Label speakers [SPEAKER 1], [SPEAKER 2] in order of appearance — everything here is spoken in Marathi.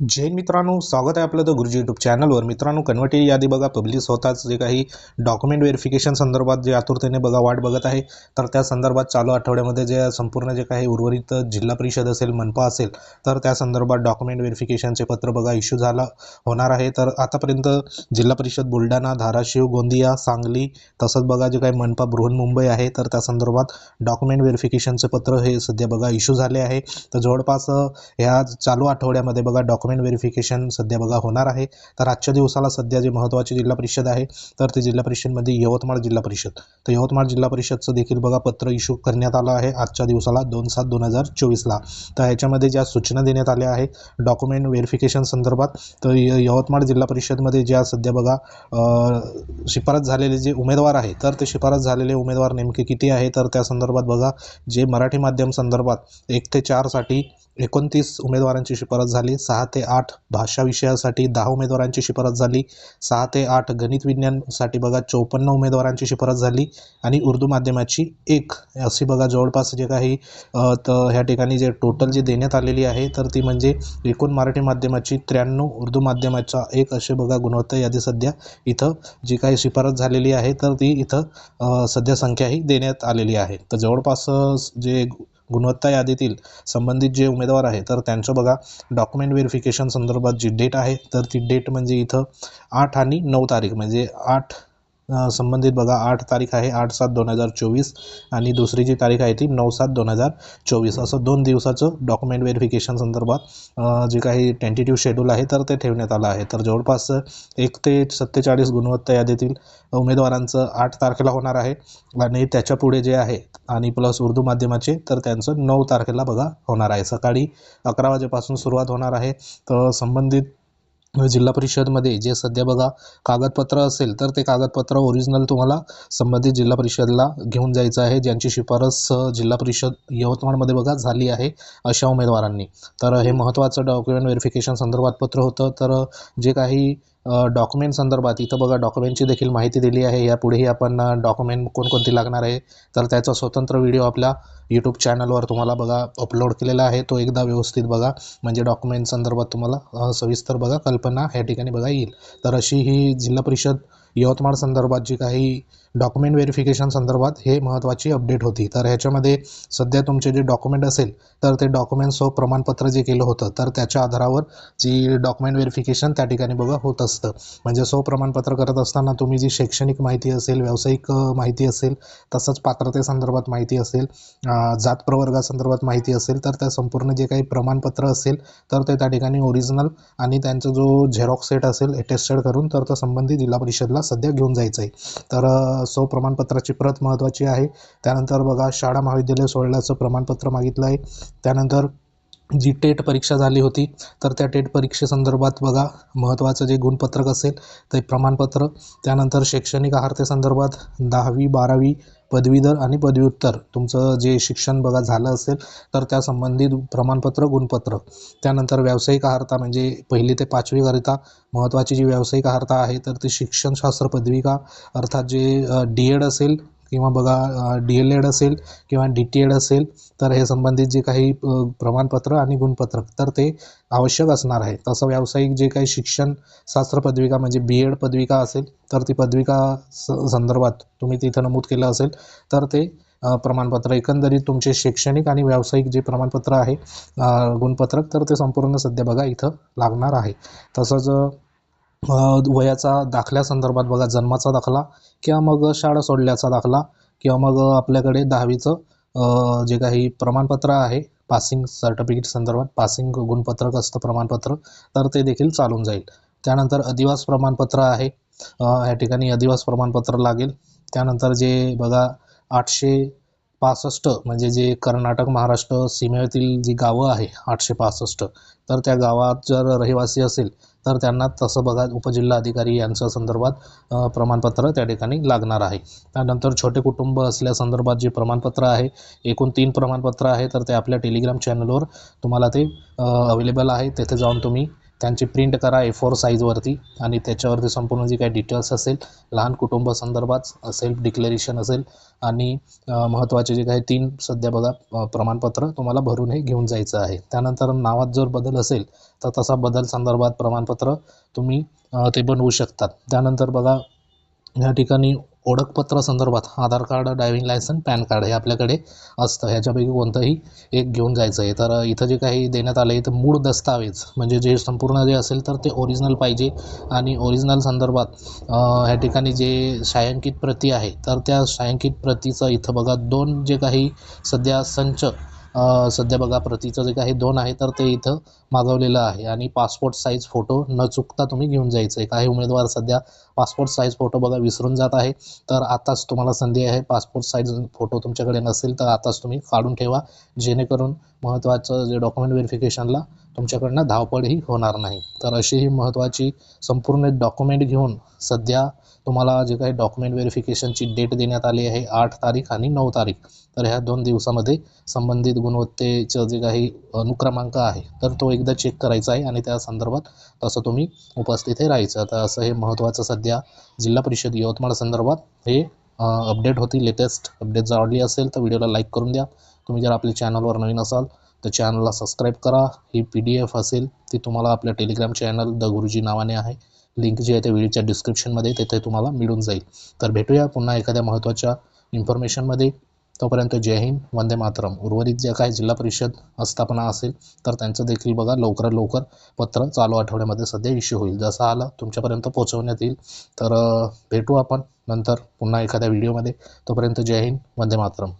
[SPEAKER 1] जैन मित्रांनो स्वागत आहे आपलं द गुरुजी यूट्यूब चॅनलवर मित्रांनो कन्व्हर्टेड यादी बघा पब्लिश होताच जे काही डॉक्युमेंट व्हेरिफिकेशन संदर्भात जे आतुरतेने बघा वाट बघत आहे तर त्या संदर्भात चालू आठवड्यामध्ये जे संपूर्ण जे काही उर्वरित जिल्हा परिषद असेल मनपा असेल तर त्या संदर्भात डॉक्युमेंट व्हेरिफिकेशनचे पत्र बघा इश्यू झाला होणार आहे. तर आतापर्यंत जिल्हा परिषद बुलढाणा धाराशिव गोंदिया सांगली तसंच बघा जे काही मनपा बृहन्मुंबई आहे तर त्या संदर्भात डॉक्युमेंट व्हेरिफिकेशनचे पत्र हे सध्या बघा इश्यू झाले आहे. तर जवळपास ह्या चालू आठवड्यामध्ये बघा डॉक्युमेंट व्हेरिफिकेशन सध्या बघा होणार आहे. तर आजच्या दिवसाला सध्या जे महत्त्वाची जिल्हा परिषद आहे तर ते जिल्हा परिषदमध्ये यवतमाळ जिल्हा परिषद. तर यवतमाळ जिल्हा परिषदचं देखील बघा पत्र इश्यू करण्यात आलं आहे आजच्या दिवसाला दोन सात दोन हजार चोवीसला. तर ह्याच्यामध्ये ज्या सूचना देण्यात आल्या आहे डॉक्युमेंट व्हेरिफिकेशन संदर्भात तर य- यवतमाळ जिल्हा परिषदमध्ये ज्या सध्या बघा शिफारस झालेले जे उमेदवार आहे तर ते शिफारस झालेले उमेदवार नेमके किती आहे? तर त्या संदर्भात बघा जे मराठी माध्यम संदर्भात एक ते चारसाठी एकोणतीस उमेदवारांची शिफारस झाली सहा ते आठ भाषा विषयासाठी दहा उमेदवारांची शिफारस झाली. सहा ते आठ गणित विज्ञानसाठी बघा चौपन्न उमेदवारांची शिफारस झाली. आणि उर्दू माध्यमाची एक. अशी बघा जवळपास जे काही तर ह्या ठिकाणी जे टोटल जी देण्यात आलेली आहे तर ती म्हणजे एकूण मराठी माध्यमाची त्र्याण्णव उर्दू माध्यमाचा एक असे बघा गुणवत्ता यादी सध्या इथं जी काही शिफारस झालेली आहे तर ती इथं सध्या संख्या ही देण्यात आलेली आहे. तर जवळपास जे गुणवत्ता यादीतील संबंधित जे उमेदवार आहे तर त्यांचं बघा डॉक्युमेंट व्हेरिफिकेशन संदर्भात जी डेट आहे तर ती डेट म्हणजे इथं आठ आणि नऊ तारीख म्हणजे आठ संबंधित बघा आठ तारीख आहे आठ सात दोन हजार चोवीस आणि दुसरी जी तारीख आहे ती नऊ सात दोन हजार चोवीस. असं दोन दिवसाचं डॉक्युमेंट व्हेरिफिकेशन संदर्भात जे काही टेंटेटिव्ह शेड्यूल आहे तर ते ठेवण्यात आलं आहे. तर जवळपास एक ते सत्तेचाळीस गुणवत्ता यादीतील उमेदवारांचं आठ तारखेला होणार आहे आणि त्याच्या पुढे जे आहे आणि प्लस उर्दू माध्यमाचे तर त्यांचं नऊ तारखेला बघा होणार आहे. सकाळी अकरा वाजेपासून सुरुवात होणार आहे. तर संबंधित जिल्हा परिषदमध्ये जे सध्या बघा कागदपत्र असेल तर ते कागदपत्र ओरिजिनल तुम्हाला संबंधित जिल्हा परिषदला घेऊन जायचं आहे. ज्यांची शिफारस जिल्हा परिषद यवतमाळमध्ये बघा झाली आहे अशा उमेदवारांनी. तर हे महत्त्वाचं डॉक्युमेंट व्हेरिफिकेशन संदर्भात पत्र होतं. तर जे काही डॉक्युमेंट संदर्भात इथं बघा डॉक्युमेंटची देखील माहिती दिली आहे. यापुढेही आपण डॉक्युमेंट कोणकोणती लागणार आहे तर त्याचा स्वतंत्र व्हिडिओ आपल्या यूट्यूब चॅनलवर तुम्हाला बघा अपलोड केलेला आहे. तो एकदा व्यवस्थित बघा. म्हणजे डॉक्युमेंट संदर्भात तुम्हाला सविस्तर बघा कल्पना ह्या ठिकाणी बघा येईल. तर अशी ही जिल्हा परिषद यवतमाळ संदर्भात जी काही डॉक्युमेंट व्हेरिफिकेशन संदर्भात हे महत्त्वाची अपडेट होती. तर ह्याच्यामध्ये सध्या तुमचे जे डॉक्युमेंट असेल तर ते डॉक्युमेंट्स व प्रमाणपत्र जे केलं होतं तर त्याच्या आधारावर जी डॉक्युमेंट व्हेरिफिकेशन त्या ठिकाणी बघा होत असतं. म्हणजे सो प्रमाणपत्र करत असताना तुम्ही जी शैक्षणिक माहिती असेल व्यावसायिक माहिती असेल तसंच पात्रतेसंदर्भात माहिती असेल जात प्रवर्गासंदर्भात माहिती असेल तर त्या संपूर्ण जे काही प्रमाणपत्र असेल तर ते त्या ठिकाणी ओरिजिनल आणि त्यांचा जो झेरॉक्स सेट असेल अटेस्टेड करून तर तो संबंधित जिल्हा परिषदला सध्या घेऊन जायचं आहे तर अ, सो प्रमाणपत्राची प्रत महत्त्वाची आहे. त्यानंतर बघा शाळा महाविद्यालय सोडल्याचं प्रमाणपत्र मागितलं आहे त्यानंतर जी टेट परीक्षा झाली होती तर त्या टेट परीक्षेसंदर्भात बघा महत्त्वाचं जे गुणपत्रक असेल ते प्रमाणपत्र त्यानंतर शैक्षणिक अर्हतेसंदर्भात दहावी बारावी पदवीधर आणि पदव्युत्तर. तुमचं जे शिक्षण बघा झालं असेल तर त्या संबंधित प्रमाणपत्र गुणपत्र. त्यानंतर व्यावसायिक अर्हता म्हणजे पहिली ते पाचवीकरिता महत्त्वाची जी व्यावसायिक अर्हता आहे तर ती शिक्षणशास्त्र पदविका अर्थात जे डी एड असेल किंवा बघा डी एल एड असेल किंवा डी टी एड असेल तर हे संबंधित जे काही प्रमाणपत्र आणि गुणपत्रक तर ते आवश्यक असणार आहे. तसं व्यावसायिक जे काही शिक्षण शास्त्र पदविका म्हणजे बी एड पदविका असेल तर ती पदविका स संदर्भात तुम्ही तिथं नमूद केलं असेल तर ते प्रमाणपत्र एकंदरीत तुमचे शैक्षणिक आणि व्यावसायिक जे प्रमाणपत्र आहे गुणपत्रक तर ते संपूर्ण सध्या बघा इथं लागणार आहे. तसंच वयाचा दाखल्यासंदर्भात बघा जन्माचा दाखला किंवा मग शाळा सोडल्याचा दाखला किंवा मग आपल्याकडे दहावीचं जे काही प्रमाणपत्र आहे पासिंग सर्टिफिकेट संदर्भात पासिंग गुणपत्रक असतं प्रमाणपत्र तर ते देखील चालून जाईल. त्यानंतर अधिवास प्रमाणपत्र आहे ह्या या ठिकाणी अधिवास प्रमाणपत्र लागेल. त्यानंतर जे बघा आठशे पासष्ट म्हणजे जे कर्नाटक महाराष्ट्र सीमेतील जी गावं आहे आठशे पासष्ट तर त्या गावात जर रहिवासी असेल तर त्यांना तसं बघा उपजिल्हा अधिकारी यांच्या संदर्भात प्रमाणपत्र त्या ठिकाणी लागणार आहे. त्यानंतर छोटे कुटुंब असल्यासंदर्भात जे प्रमाणपत्र आहे एकूण तीन प्रमाणपत्र आहे तर ते आपल्या टेलिग्राम चॅनलवर तुम्हाला ते अवेलेबल आहे. तेथे जाऊन तुम्ही त्यांची प्रिंट करा ए फोर साईजवरती आणि त्याच्यावरती संपूर्ण जी काही डिटेल्स असेल लहान कुटुंब संदर्भात सेल्फ डिक्लेरेशन असेल आणि महत्त्वाचे जे काही तीन सध्या बघा प्रमाणपत्र तुम्हाला भरून हे घेऊन जायचं आहे. त्यानंतर नावात जर बदल असेल तर तसा बदल संदर्भात प्रमाणपत्र तुम्ही ते बनवू शकतात. त्यानंतर बघा ह्या ठिकाणी ओळखपत्रा संदर्भात Aadhaar card driving license PAN card हे आपल्याकडे असतं. ह्याच्यापैकी कोणतंही एक घेऊन जायचं आहे. तर इथं जे काही देण्यात आलं आहे तर मूळ दस्तावेज म्हणजे जे संपूर्ण जे असेल तर ते ओरिजिनल पाहिजे. आणि ओरिजिनल संदर्भात ह्या ठिकाणी जे छायांकित प्रती आहे तर त्या छायांकित प्रतीचं इथं बघा दोन जे काही सध्या संच सध्या बघा प्रतीचं जे काही दोन आहे तर ते इथं मागवलेलं आहे. आणि पासपोर्ट साईज फोटो न चुकता तुम्ही घेऊन जायचं आहे. काही उमेदवार सध्या पासपोर्ट साईज फोटो बघा विसरून जात आहे. तर आताच तुम्हाला संधी आहे. पासपोर्ट साईज फोटो तुमच्याकडे नसेल तर आताच तुम्ही काढून ठेवा. जेणेकरून महत्त्वाचं जे डॉक्युमेंट व्हेरिफिकेशनला तुमच्याकडनं धावपळही होणार नाही. तर अशी ही महत्त्वाची संपूर्ण डॉक्युमेंट घेऊन सध्या तुम्हाला जे काही डॉक्युमेंट व्हेरिफिकेशनची डेट देण्यात आली आहे आठ तारीख आणि नऊ तारीख तर ह्या दोन दिवसामध्ये संबंधित गुणवत्तेचं जे काही अनुक्रमांक आहे तर तो एकदा चेक करायचा आहे आणि त्या संदर्भात तसं तुम्ही उपस्थित हे राहायचं. तर असं हे महत्त्वाचं सध्या जिल्हा परिषद यवतमाळ संदर्भात हे अपडेट होती लेटेस्ट अपडेट जर आवडली असेल तर व्हिडिओला लाईक करून द्या. तुम्ही जर आपल्या चॅनलवर नवीन असाल तर चॅनलला सबस्क्राईब करा. ही पी डी एफ असेल ती तुम्हाला आपल्या टेलिग्राम चॅनल द गुरुजी नावाने आहे. लिंक जी आहे त्या व्हिडिओच्या डिस्क्रिप्शनमध्ये तिथे तुम्हाला मिळून जाईल. तर भेटूया पुन्हा एखाद्या महत्त्वाच्या इन्फॉर्मेशनमध्ये तोपर्यंत जय हिंद वंदे मातरम. उर्वरित ज्या काही जिल्हा परिषद आस्थापना असेल तर त्यांचं देखील बघा. लवकरात लवकर पत्र चालू आठवड्यामध्ये सध्या इश्यू होईल. जसं आलं तुमच्यापर्यंत पोहोचवण्यात येईल. तर भेटू आपण नंतर पुन्हा एखाद्या व्हिडिओमध्ये तोपर्यंत जय हिंद वंदे मातरम.